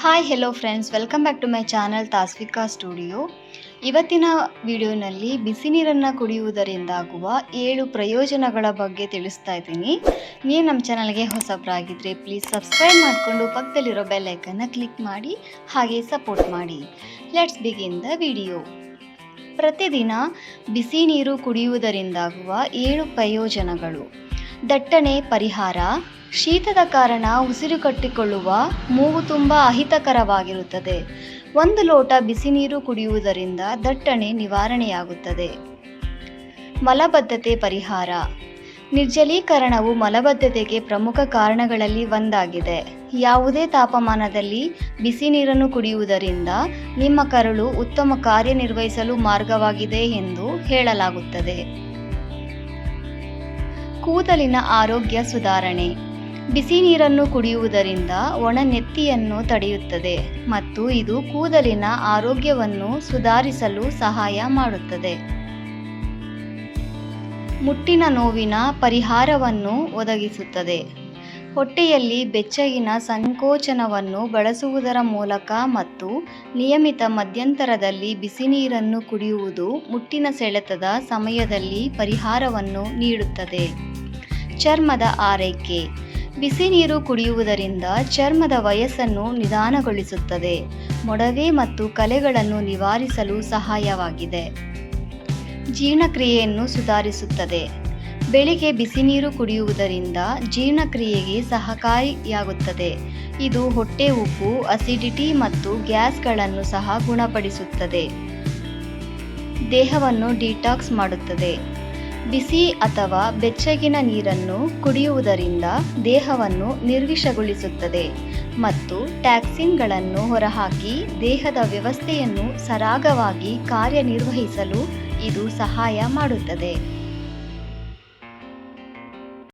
Hi hello friends welcome back to my channel Tasvika studio ಇವತ್ತಿನ ವಿಡಿಯೋನಲ್ಲಿ ಬಿಸಿ ನೀರನ್ನು ಕುಡಿಯುವುದರಿಂದಾಗುವ ಏಳು ಪ್ರಯೋಜನಗಳ ಬಗ್ಗೆ ತಿಳಿಸ್ತಾ ಇದ್ದೀನಿ. ನೀವು ನಮ್ಮ ಚಾನಲ್ಗೆ ಹೊಸಬ್ರಾಗಿದ್ದರೆ ಪ್ಲೀಸ್ ಸಬ್ಸ್ಕ್ರೈಬ್ ಮಾಡಿಕೊಂಡು ಪಕ್ಕದಲ್ಲಿರೋ ಬೆಲ್ಲೈಕನ್ನು ಕ್ಲಿಕ್ ಮಾಡಿ, ಹಾಗೆ ಸಪೋರ್ಟ್ ಮಾಡಿ. ಲೆಟ್ಸ್ ಬಿಗಿನ್ ದ ವಿಡಿಯೋ ಪ್ರತಿದಿನ ಬಿಸಿ ನೀರು ಕುಡಿಯುವುದರಿಂದಾಗುವ ಏಳು ಪ್ರಯೋಜನಗಳು. ದಟ್ಟಣೆ ಪರಿಹಾರ, ಶೀತದ ಕಾರಣ ಉಸಿರು ಕಟ್ಟಿಕೊಳ್ಳುವ ಮೂಗು ತುಂಬ ಅಹಿತಕರವಾಗಿರುತ್ತದೆ. ಒಂದು ಲೋಟ ಬಿಸಿ ನೀರು ಕುಡಿಯುವುದರಿಂದ ದಟ್ಟಣೆ ನಿವಾರಣೆಯಾಗುತ್ತದೆ. ಮಲಬದ್ಧತೆ ಪರಿಹಾರ. ನಿರ್ಜಲೀಕರಣವು ಮಲಬದ್ಧತೆಗೆ ಪ್ರಮುಖ ಕಾರಣಗಳಲ್ಲಿ ಒಂದಾಗಿದೆ. ಯಾವುದೇ ತಾಪಮಾನದಲ್ಲಿ ಬಿಸಿ ನೀರನ್ನು ಕುಡಿಯುವುದರಿಂದ ನಿಮ್ಮ ಕರಳು ಉತ್ತಮ ಕಾರ್ಯನಿರ್ವಹಿಸಲು ಮಾರ್ಗವಾಗಿದೆ ಎಂದು ಹೇಳಲಾಗುತ್ತದೆ. ಕೂದಲಿನ ಆರೋಗ್ಯ ಸುಧಾರಣೆ. ಬಿಸಿ ನೀರನ್ನು ಕುಡಿಯುವುದರಿಂದ ಒಣನೆತ್ತಿಯನ್ನು ತಡೆಯುತ್ತದೆ ಮತ್ತು ಇದು ಕೂದಲಿನ ಆರೋಗ್ಯವನ್ನು ಸುಧಾರಿಸಲು ಸಹಾಯ ಮಾಡುತ್ತದೆ. ಮುಟ್ಟಿನ ನೋವಿನ ಪರಿಹಾರವನ್ನು ಒದಗಿಸುತ್ತದೆ. ಹೊಟ್ಟೆಯಲ್ಲಿ ಬೆಚ್ಚಗಿನ ಸಂಕೋಚನವನ್ನು ಬಳಸುವುದರ ಮೂಲಕ ಮತ್ತು ನಿಯಮಿತ ಮಧ್ಯಂತರದಲ್ಲಿ ಬಿಸಿ ನೀರನ್ನು ಕುಡಿಯುವುದು ಮುಟ್ಟಿನ ಸೆಳೆತದ ಸಮಯದಲ್ಲಿ ಪರಿಹಾರವನ್ನು ನೀಡುತ್ತದೆ. ಚರ್ಮದ ಆರೈಕೆ. ಬಿಸಿ ನೀರು ಕುಡಿಯುವುದರಿಂದ ಚರ್ಮದ ವಯಸ್ಸನ್ನು ನಿಧಾನಗೊಳಿಸುತ್ತದೆ. ಮೊಡವೆ ಮತ್ತು ಕಲೆಗಳನ್ನು ನಿವಾರಿಸಲು ಸಹಾಯವಾಗಿದೆ. ಜೀರ್ಣಕ್ರಿಯೆಯನ್ನು ಸುಧಾರಿಸುತ್ತದೆ. ಬೆಳಿಗ್ಗೆ ಬಿಸಿ ನೀರು ಕುಡಿಯುವುದರಿಂದ ಜೀರ್ಣಕ್ರಿಯೆಗೆ ಸಹಕಾರಿಯಾಗುತ್ತದೆ. ಇದು ಹೊಟ್ಟೆ ಉಪ್ಪು, ಅಸಿಡಿಟಿ ಮತ್ತು ಗ್ಯಾಸ್ಗಳನ್ನು ಸಹ ಗುಣಪಡಿಸುತ್ತದೆ. ದೇಹವನ್ನು ಡಿಟಾಕ್ಸ್ ಮಾಡುತ್ತದೆ. ಬಿಸಿ ಅಥವಾ ಬೆಚ್ಚಗಿನ ನೀರನ್ನು ಕುಡಿಯುವುದರಿಂದ ದೇಹವನ್ನು ನಿರ್ವಿಷಗೊಳಿಸುತ್ತದೆ ಮತ್ತು ಟ್ಯಾಕ್ಸಿನ್ಗಳನ್ನು ಹೊರಹಾಕಿ ದೇಹದ ವ್ಯವಸ್ಥೆಯನ್ನು ಸರಾಗವಾಗಿ ಕಾರ್ಯನಿರ್ವಹಿಸಲು ಇದು ಸಹಾಯ ಮಾಡುತ್ತದೆ.